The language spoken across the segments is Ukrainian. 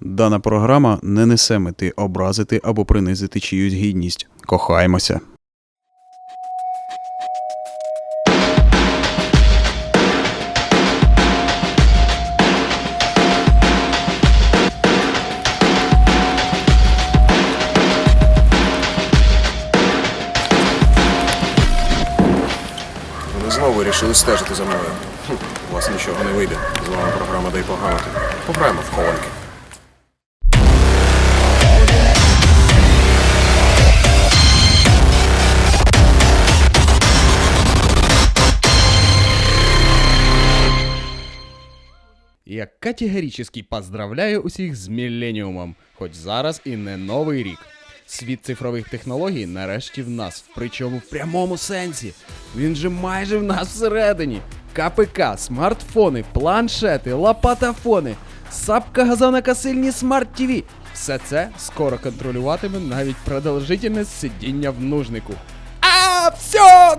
Дана програма не несе мети образити або принизити чиюсь гідність. Кохаймося. Вони знову вирішили стежити за мною. Хм, у вас нічого не вийде. З вами програма дай поганути. Пограємо в хованки. Я категорически поздравляю усіх з міленіумом, хоч зараз і не новий рік. Світ цифрових технологій нарешті в нас, причому в прямому сенсі. Він же майже в нас всередині. КПК, смартфони, планшети, лопатафони, сапка газонокосильні смарт ТВ. Все це скоро контролюватиме навіть продовжительність сидіння в нужнику. А, все!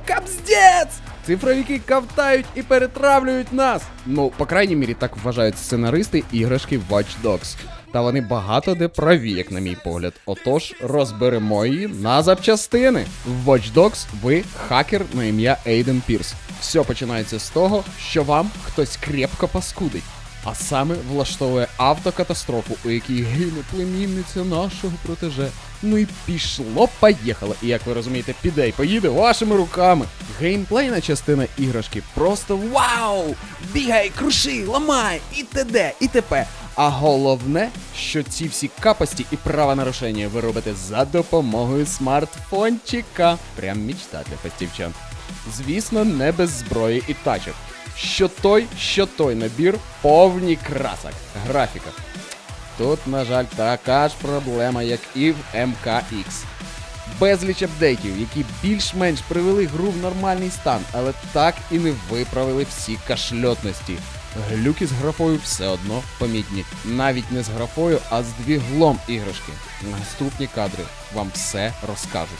Цифровики ковтають і перетравлюють нас. Ну, по крайній мірі, так вважають сценаристи іграшки Watch Dogs. Та вони багато де праві, як на мій погляд. Отож, розберемо її на запчастини. В Watch Dogs ви хакер на ім'я Ейден Пірс. Все починається з того, що вам хтось крепко паскудить. А саме влаштовує автокатастрофу, у якій гине племінниця нашого протеже. Ну і пішло, поїхало. І як ви розумієте, піде й поїде вашими руками. Геймплейна частина іграшки просто вау! Бігай, круши, ламай, і т.д. і т.п. А головне, що ці всі капості і правонарушення ви робите за допомогою смартфончика. Прям мічта для фастівчан. Звісно, не без зброї і тачок. Що той, що той набір повні красок. Графіка. Тут, на жаль, така ж проблема, як і в МКX. Безліч апдейтів, які більш-менш привели гру в нормальний стан, але так і не виправили всі кашльотності. Глюки з графою все одно помітні. Навіть не з графою, а з двіглом іграшки. Наступні кадри вам все розкажуть.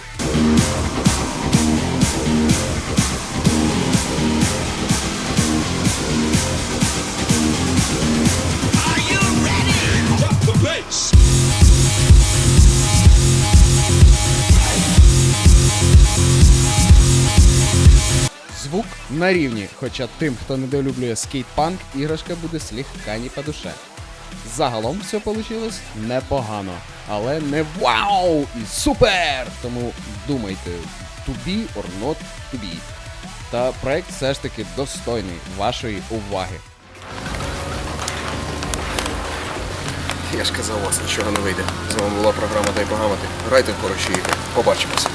На рівні, хоча тим, хто недолюблює скейтпанк, іграшка буде слегка не по душе. Загалом все вийшло непогано, але не вау і супер! Тому думайте, to be or not to be. Та проект все ж таки достойний вашої уваги. Я ж казав, вас нічого не вийде. З вами була програма Дай погамати. Грайте в хороші ігри. Побачимось.